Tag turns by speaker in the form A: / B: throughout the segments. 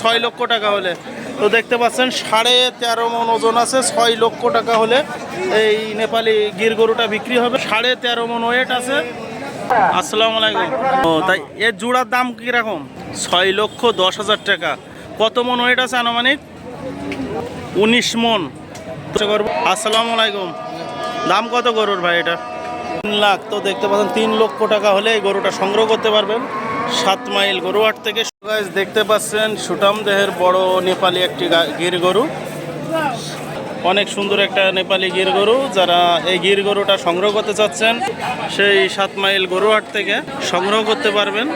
A: ছয় লক্ষ টাকা হলে। তো দেখতে পাচ্ছেন, সাড়ে তেরো মন ওজন আছে, ছয় লক্ষ টাকা হলে এই নেপালি গির গরুটা বিক্রি হবে। সাড়ে তেরো মন ওয়েট আছে। আসসালামু আলাইকুম। ও, তাই এর জোড়ার দাম কীরকম? ছয় লক্ষ দশ হাজার টাকা। কত মন ওয়েট আছে আনুমানিক? উনিশ মন। আসসালামু আলাইকুম। দাম কত গরুর ভাই এটা? তিন লাখ। তো দেখতে পাচ্ছেন, তিন লক্ষ টাকা হলে এই গরুটা সংগ্রহ করতে পারবেন। সাত মাইল গরুহাট থেকে দেখতে পাচ্ছেন সুটাম দেহের বড় নেপালি একটি গির গরু অনেক সুন্দর একটা নেপালি গির গরু যারা এই গির গরুটা সংগ্রহ করতে চাচ্ছেন, সেই সাত মাইল গরুহাট থেকে সংগ্রহ করতে পারবেন।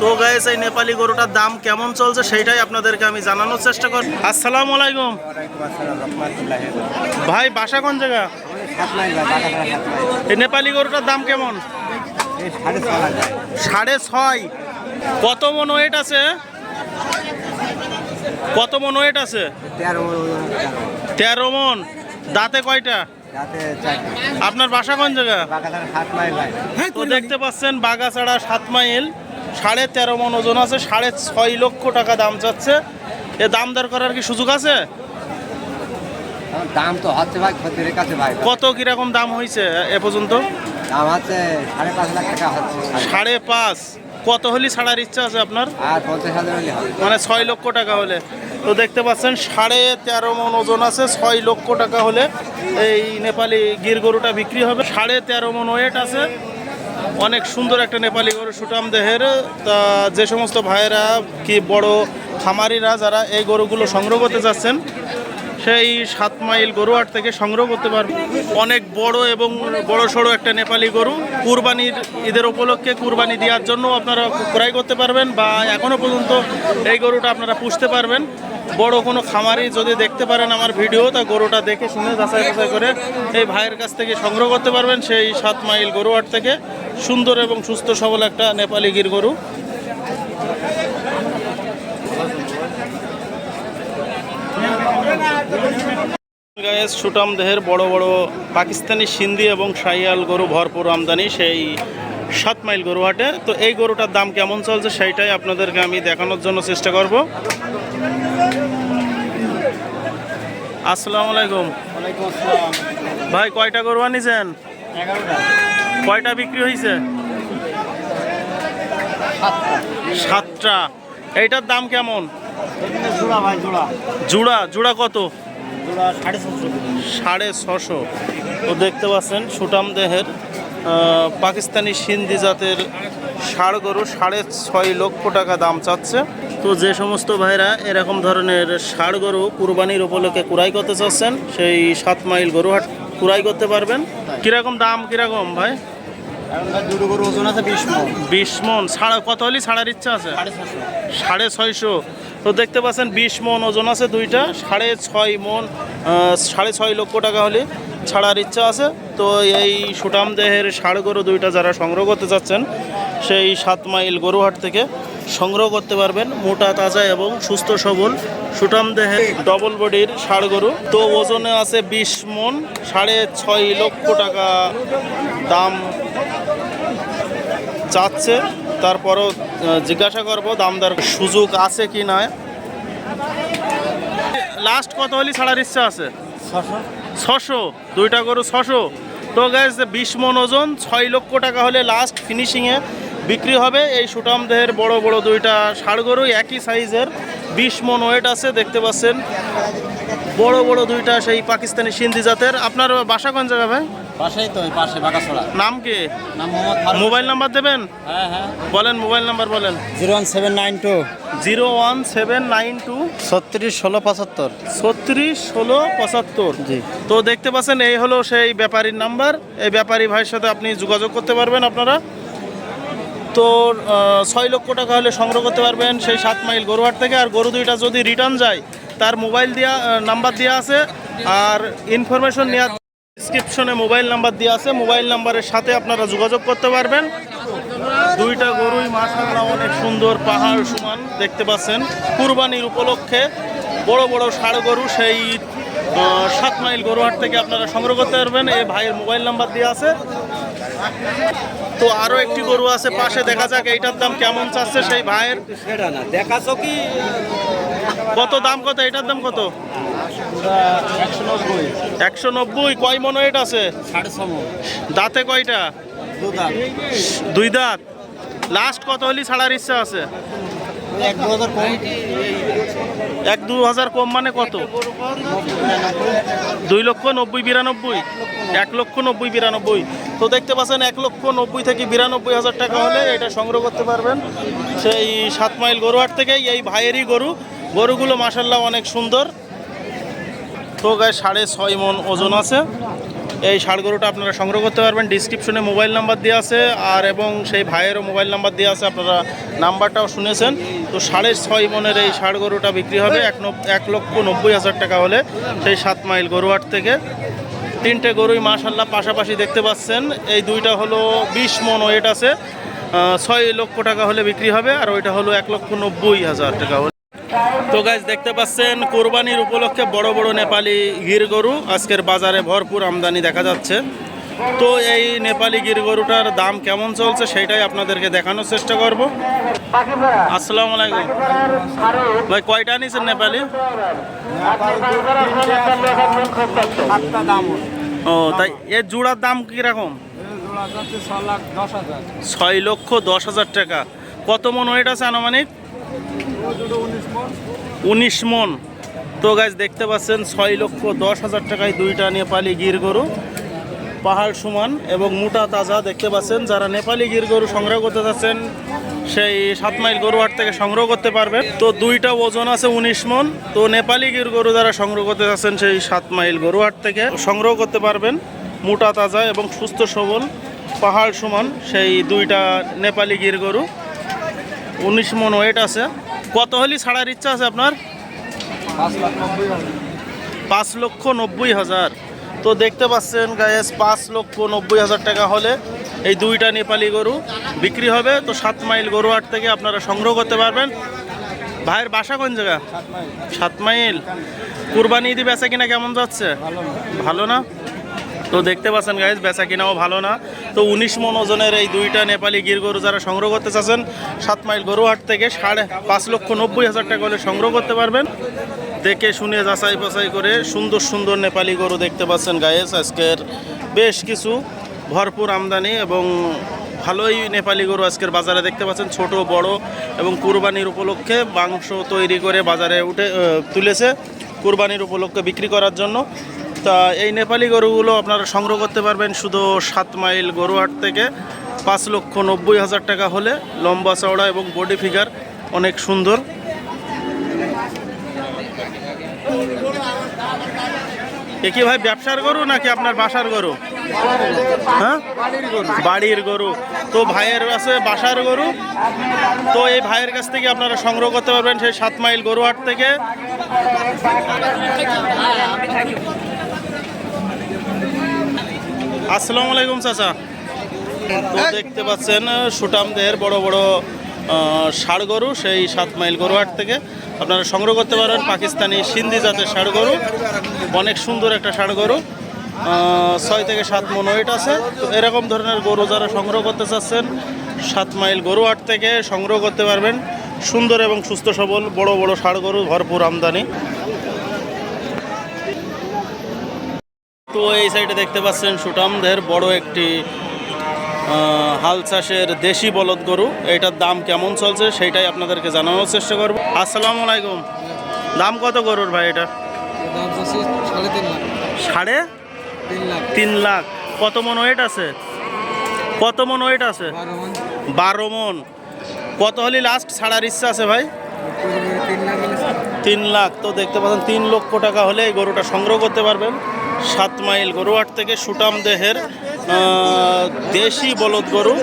A: তো গাইস এই নেপালি গরুটার দাম কেমন চলছে সেইটাই আপনাদেরকে আমি জানানোর চেষ্টা করব আসসালামু আলাইকুম। ভাই, বাসা কোন জায়গা? এই নেপালি গরুটার দাম কেমন? সাড়ে ছয়। কত মন ওয়েট আছে? কত মন ওয়েট আছে? তেরো মন দাঁতে কয়টা? আপনার বাসা কোন জায়গা? তো দেখতে পাচ্ছেন বাগাছাড়া সাত মাইল সাড়ে তেরো মন ওজন আছে সাড়ে ছয় লক্ষ টাকা দাম চাচ্ছে। এ দাম দর করার কি সুযোগ আছে?
B: দাম তো হচ্ছে ভাই ক্ষতির কাছে ভাই।
A: কত কীরকম দাম হয়েছে এ পর্যন্ত?
B: দাম সাড়ে পাঁচ লাখ টাকা হচ্ছে।
A: সাড়ে পাঁচ। কত হলি ছাড়ার ইচ্ছা আছে আপনার?
B: আর পঞ্চাশ হাজার হলে
A: মানে ছয় লক্ষ টাকা হলে। তো দেখতে পাচ্ছেন সাড়ে তেরো মন ওজন আছে ছয় লক্ষ টাকা হলে এই নেপালি গির গরুটা বিক্রি হবে। সাড়ে তেরো মন ওয়েট আছে। অনেক সুন্দর একটা নেপালি গরু সুটাম দেহের। তা যে সমস্ত ভাইয়েরা কি বড় খামারিরা যারা এই গরুগুলো সংগ্রহ করতে যাচ্ছেন সেই সাত মাইল গরুহাট থেকে সংগ্রহ করতে পারবে। অনেক বড় এবং বড় সড়ো একটা নেপালি গরু। কুরবানির ঈদের উপলক্ষে কুরবানি দেওয়ার জন্য আপনারা ক্রয় করতে পারবেন বা এখনও পর্যন্ত এই গরুটা আপনারা পুষতে পারবেন। বড় কোনো খামারি যদি দেখতে পারেন আমার ভিডিও, তা গরুটা দেখে শুনে যাচাই বাছাই করে এই ভাইয়ের কাছ থেকে সংগ্রহ করতে পারবেন। সেই সাত মাইল গরুহাট থেকে সুন্দর এবং সুস্থ সবল একটা নেপালি গির গরু। গায়েস সুটাম দেহের বড় বড় পাকিস্তানি সিন্ধি এবং শাহিয়াল গরু ভরপুর আমদানি সেই সাত মাইল গরু হাটে তো এই গরুটার দাম কেমন চলছে সেইটাই আপনাদেরকে আমি দেখানোর জন্য চেষ্টা করব। আসসালামু আলাইকুম। ভাই কয়টা গরু আনিছেন? কয়টা বিক্রি হয়েছে সাতটা। এইটার দাম কেমন?
B: জোড়া জোড়া
A: কত?
B: সাড়ে ছশো।
A: তো দেখতে পাচ্ছেন সুটাম দেহের পাকিস্তানি সিন্ধি জাতের ষাড় গরু সাড়ে ছয় লক্ষ টাকা দাম চাচ্ছে। তো যে সমস্ত ভাইরা এরকম ধরনের ষাড় গরু কুরবানির উপলক্ষে কুড়াই করতে চাচ্ছেন, সেই সাত মাইল গরু হাট কুড়াই করতে পারবেন। কীরকম দাম, কীরকম ভাই?
B: বিশ মন।
A: সাড়া কত হলি? ছাড়ার ইচ্ছা আছে?
B: সাড়ে
A: ছয়শো। তো দেখতে পাচ্ছেন বিশ মন ওজন আছে দুইটা। সাড়ে ছয় মন সাড়ে ছয় লক্ষ টাকা হলে ছাড়ার ইচ্ছা আছে। তো এই সুটাম দেহের ষাড় গরু দুইটা যারা সংগ্রহ করতে চাচ্ছেন সেই সাত মাইল গরুহাট থেকে সংগ্রহ করতে পারবেন। মোটা তাজা এবং সুস্থ সবল সুটাম দেহের ডবল বডির ষাড় গরু। তো ওজনে আছে বিশ মন সাড়ে ছয় লক্ষ টাকা দাম। চাচ্ছে, তারপরও জিজ্ঞাসা করব দামদার সুযোগ আছে কি না লাস্ট কত হলি ছাড়ার ইচ্ছা আছে?
B: ছশো।
A: ছশো দুইটা গরু ছশো। তো গ্যাস বিশ মন ওজন, ছয় লক্ষ টাকা হলে লাস্ট ফিনিশিংয়ে বিক্রি হবে। এই সুটাম দেহের বড় বড় দুইটা ষাড় গরু একই সাইজের বিশ মন ওয়েট আছে, দেখতে পাচ্ছেন। বড় বড় দুইটা সেই পাকিস্তানি সিন্ধি জাতের। আপনার বাসা কোন জায়গা ভাই?
B: পাশেই তো পাশে বাঁকাছড়া
A: নাম কি?
B: নাম মোহাম্মদ ফারুক।
A: মোবাইল নাম্বার দেবেন?
B: হ্যাঁ হ্যাঁ।
A: বলেন মোবাইল নাম্বার বলেন।
B: Zero one seven nine two.
A: Zero one seven nine two.
B: ছত্রিশ ষোলো পঁচাত্তর।
A: ছত্রিশ ষোলো পঁচাত্তর।
B: জি।
A: তো দেখতে পাচ্ছেন এই হলো সেই ব্যাপারীর নাম্বার। এই ব্যাপারী ভাইয়ের সাথে আপনি যোগাযোগ করতে পারবেন আপনারা। তো ছয় লক্ষ টাকা হলে সংগ্রহ করতে পারবেন সেই সাত মাইল গরুহাট থেকে। আর গরু দুইটা যদি রিটার্ন যায় তার মোবাইল দেওয়া নাম্বার দেওয়া আছে আর ইনফরমেশন নেওয়ার ডিসক্রিপশনে মোবাইল নাম্বার দেওয়া আছে। মোবাইল নাম্বারের সাথে আপনারা যোগাযোগ করতে পারবেন। দুইটা গরুই মাশাআল্লাহ অনেক সুন্দর পাহাড় সমান দেখতে পাচ্ছেন। কুরবানির উপলক্ষে বড় বড় ষাড় গরু, সেই সাত মাইল গরুহাট থেকে আপনারা সংগ্রহ করতে পারবেন। এই ভাইয়ের মোবাইল নাম্বার দেওয়া আছে। তো আরও একটি গরু আছে, পাশে দেখা যাক এইটার দাম কেমন চাচ্ছে সেই ভাইয়ের।
B: সেটা কি?
A: কত দাম কত? এটার দাম কত?
B: একশো নব্বই।
A: কয় মন ওয়েট আছে? দাঁতে কয়টা? দুই দাঁত। লাস্ট কত হলি ছাড়ার ইচ্ছা আছে?
B: এক দু হাজার কম
A: মানে কত? দুই লক্ষ নব্বই বিরানব্বই। এক লক্ষ নব্বই বিরানব্বই। তো দেখতে পাচ্ছেন, এক লক্ষ নব্বই থেকে বিরানব্বই হাজার টাকা হলে এটা সংগ্রহ করতে পারবেন। সেই সাত মাইল গরুহাট থেকে এই ভাইয়েরই গরু। গরুগুলো মাসাল্লাহ অনেক সুন্দর। তো গায়ে সাড়ে ছয় মন ওজন আছে। এই ষাড় গরুটা আপনারা সংগ্রহ করতে পারবেন। ডিসক্রিপশনে মোবাইল নাম্বার দেওয়া আছে আর এবং সেই ভাইয়েরও মোবাইল নাম্বার দেওয়া আছে, আপনারা নাম্বারটাও শুনেছেন। তো সাড়ে ছয় মনের এই ষাড় গরুটা বিক্রি হবে এক এক লক্ষ নব্বই হাজার টাকা হলে সেই সাত মাইল গরুহাট থেকে। তিনটে গরুই মাশাল্লাহ পাশাপাশি দেখতে পাচ্ছেন। এই দুইটা হলো বিশ মন ওয়েট আছে। ছয় লক্ষ টাকা হলে বিক্রি হবে আর ওইটা হলো এক লক্ষ নব্বই হাজার টাকা তো গাইজ দেখতে পাচ্ছেন, কোরবানির উপলক্ষে বড় বড় নেপালি গির গরু। আজকের বাজারে ভরপুর আমদানি দেখা যাচ্ছে। তো এই নেপালি গির গরুটার দাম কেমন চলছে সেটাই আপনাদেরকে দেখানোর চেষ্টা করব। আসসালামু আলাইকুম। ভাই, কয়টা নিছেন নেপালি? ও, তাই এর জোড়ার দাম কীরকম? ছয় লক্ষ দশ হাজার টাকা। কত মন ওয়েট আছে আনুমানিক?
B: উনিশ মন।
A: তো গাছ দেখতে পাচ্ছেন, ছয় লক্ষ দশ হাজার টাকায় দুইটা নেপালি গির গরু, পাহাড় সমান এবং মোটা তাজা। দেখতে পাচ্ছেন, যারা নেপালি গির গরু সংগ্রহ করতে চাচ্ছেন সেই সাত মাইল গরুহাট থেকে সংগ্রহ করতে পারবেন। তো দুইটা ওজন আছে উনিশ মন। তো নেপালি গির গরু যারা সংগ্রহ করতে চাচ্ছেন সেই সাত মাইল গরুহাট থেকে সংগ্রহ করতে পারবেন। মোটা তাজা এবং সুস্থ সবল, পাহাড় সমান, সেই দুইটা নেপালি গির গরু। উনিশ মন ওয়েট আছে। কত হলি ছাড়ার ইচ্ছা আছে আপনার?
B: পাঁচ
A: লক্ষ নব্বই হাজার। তো দেখতে পাচ্ছেন গায়েস পাঁচ লক্ষ নব্বই হাজার টাকা হলে এই দুইটা নেপালি গরু বিক্রি হবে। তো সাত মাইল গরু হাট থেকে আপনারা সংগ্রহ করতে পারবেন। ভাইয়ের বাসা কোন জায়গা?
B: সাত মাইল।
A: কুরবানি ঈদি বেচা কিনা কেমন যাচ্ছে?
B: ভালো না?
A: তো দেখতে পাচ্ছেন গাইজ বেচা কিনাও ভালো না। তো উনিশ মন ওজনের এই দুইটা নেপালি গির গরু যারা সংগ্রহ করতে চাচ্ছেন, সাত মাইল গরুহাট থেকে সাড়ে পাঁচ লক্ষ নব্বই হাজার টাকা হলে সংগ্রহ করতে পারবেন। দেখে শুনে যাচাই বাছাই করে সুন্দর সুন্দর নেপালি গরু দেখতে পাচ্ছেন গায়েস আজকের বেশ কিছু ভরপুর আমদানি এবং ভালোই নেপালি গরু আজকের বাজারে দেখতে পাচ্ছেন, ছোট, বড় এবং কুরবানির উপলক্ষে মাংস তৈরি করে বাজারে উঠে তুলেছে। কুরবানির উপলক্ষে বিক্রি করার জন্য। তা এই নেপালি গরুগুলো আপনারা সংগ্রহ করতে পারবেন শুধু সাত মাইল গরুহাট থেকে পাঁচ লক্ষ নব্বই হাজার টাকা হলে। লম্বা চওড়া এবং বডি ফিগার অনেক সুন্দর। এ কি ভাই, ব্যবসার গরু নাকি আপনার বাসার গরু? হ্যাঁ? বাড়ির গরু। তো ভাইয়ের আছে বাসার গরু। তো এই ভাইয়ের কাছ থেকে আপনারা সংগ্রহ করতে পারবেন সেই সাত মাইল গরুহাট থেকে। আসসালামু আলাইকুম চাচা। তো দেখতে পাচ্ছেন সুটামদের বড় বড় ষাড় গরু সেই সাত মাইল গরুহাট থেকে। আপনারা সংগ্রহ করতে পারেন পাকিস্তানি সিন্ধি জাতের ষাড় গরু। অনেক সুন্দর একটা ষাড় গরু। ছয় থেকে সাত মন ওয়েট আছে। তো এরকম ধরনের গরু যারা সংগ্রহ করতে চাচ্ছেন সাত মাইল গরুহাট থেকে সংগ্রহ করতে পারবেন। সুন্দর এবং সুস্থ সবল বড় বড় ষাড় গরু ভরপুর আমদানি। তো এই সাইডে দেখতে পাচ্ছেন সুটামদের বড় একটি হাল চাষের দেশি বলদ গরু। এইটার দাম কেমন চলছে সেইটাই আপনাদেরকে জানানোর চেষ্টা করব। আসসালামু আলাইকুম। দাম কত গরুর ভাই এটা?
B: সাড়ে তিন লাখ।
A: কত মন ওয়েট আছে? কত মন ওয়েট আছে?
B: বারো মন।
A: কত হলি লাস্ট ছাড়ার ইচ্ছা আছে ভাই?
B: তিন লাখ।
A: তো দেখতে পাচ্ছেন তিন লক্ষ টাকা হলে এই গরুটা সংগ্রহ করতে পারবেন। সাত মাইল গরুহাট থেকে সুটাম দেহের দেশি বলদ গরু।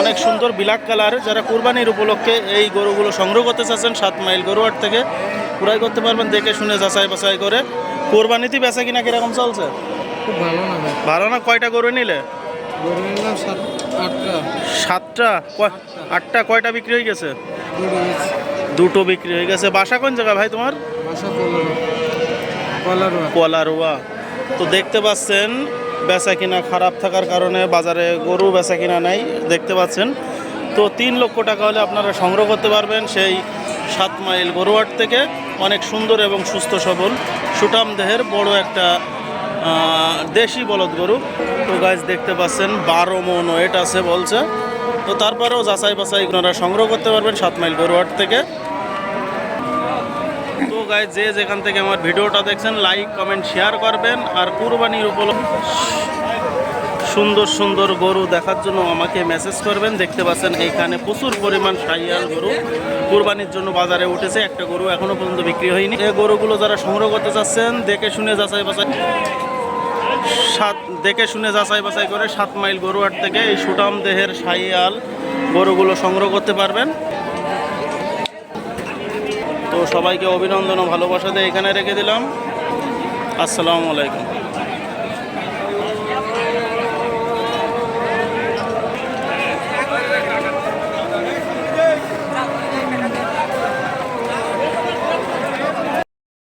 A: অনেক সুন্দর বিলাক কালার। যারা কুরবানির উপলক্ষে এই গরুগুলো সংগ্রহ করতে চাচ্ছেন সাত মাইল গরুহাট থেকে ক্রয় করতে পারবেন দেখে শুনে যাচাই বাছাই করে। কোরবানিতে বেচা কিনা কীরকম চলছে?
B: খুব ভালো না ভাই।
A: ভালো না? কয়টা গরু নিলে? সাতটা? আটটা কয়টা বিক্রি হয়ে গেছে?
B: দুটো
A: বিক্রি হয়ে গেছে। বাসা কোন জায়গা ভাই তোমার?
B: বাসা কলার কলার
A: কলারোয়া। তো দেখতে পাচ্ছেন, বেচা কিনা খারাপ থাকার কারণে বাজারে গরু বেচা কিনা নাই, দেখতে পাচ্ছেন। তো তিন লক্ষ টাকা হলে আপনারা সংগ্রহ করতে পারবেন সেই সাত মাইল গরুহাট থেকে। অনেক সুন্দর এবং সুস্থ সবল সুটাম দেহের বড় একটা দেশি বলদ গরু। তো গাছ দেখতে পাচ্ছেন, বারো মন ওয়েট আছে বলছে। তো তারপরেও যাচাই বাছাই আপনারা সংগ্রহ করতে পারবেন সাত মাইল গরুহাট থেকে। তো যে যেখান থেকে আমার ভিডিওটা দেখছেন লাইক কমেন্ট শেয়ার করবেন আর কুরবানির উপলক্ষে সুন্দর সুন্দর গরু দেখার জন্য আমাকে মেসেজ করবেন। দেখতে পাচ্ছেন এইখানে প্রচুর পরিমাণ সাইয়াল গরু কুরবানির জন্য বাজারে উঠেছে। একটা গরু এখনও পর্যন্ত বিক্রি হয়নি। এই গরুগুলো যারা সংগ্রহ করতে চাচ্ছেন, দেখে শুনে যাচাই বাছাই সাত, দেখে শুনে যাচাই বাছাই করে সাত মাইল গরুহাট থেকে এই সুটাম দেহের সাইয়াল গরুগুলো সংগ্রহ করতে পারবেন। তো সবাইকে অভিনন্দন ও ভালোবাসা দিয়ে এখানে রেখে দিলাম। আসসালামু আলাইকুম।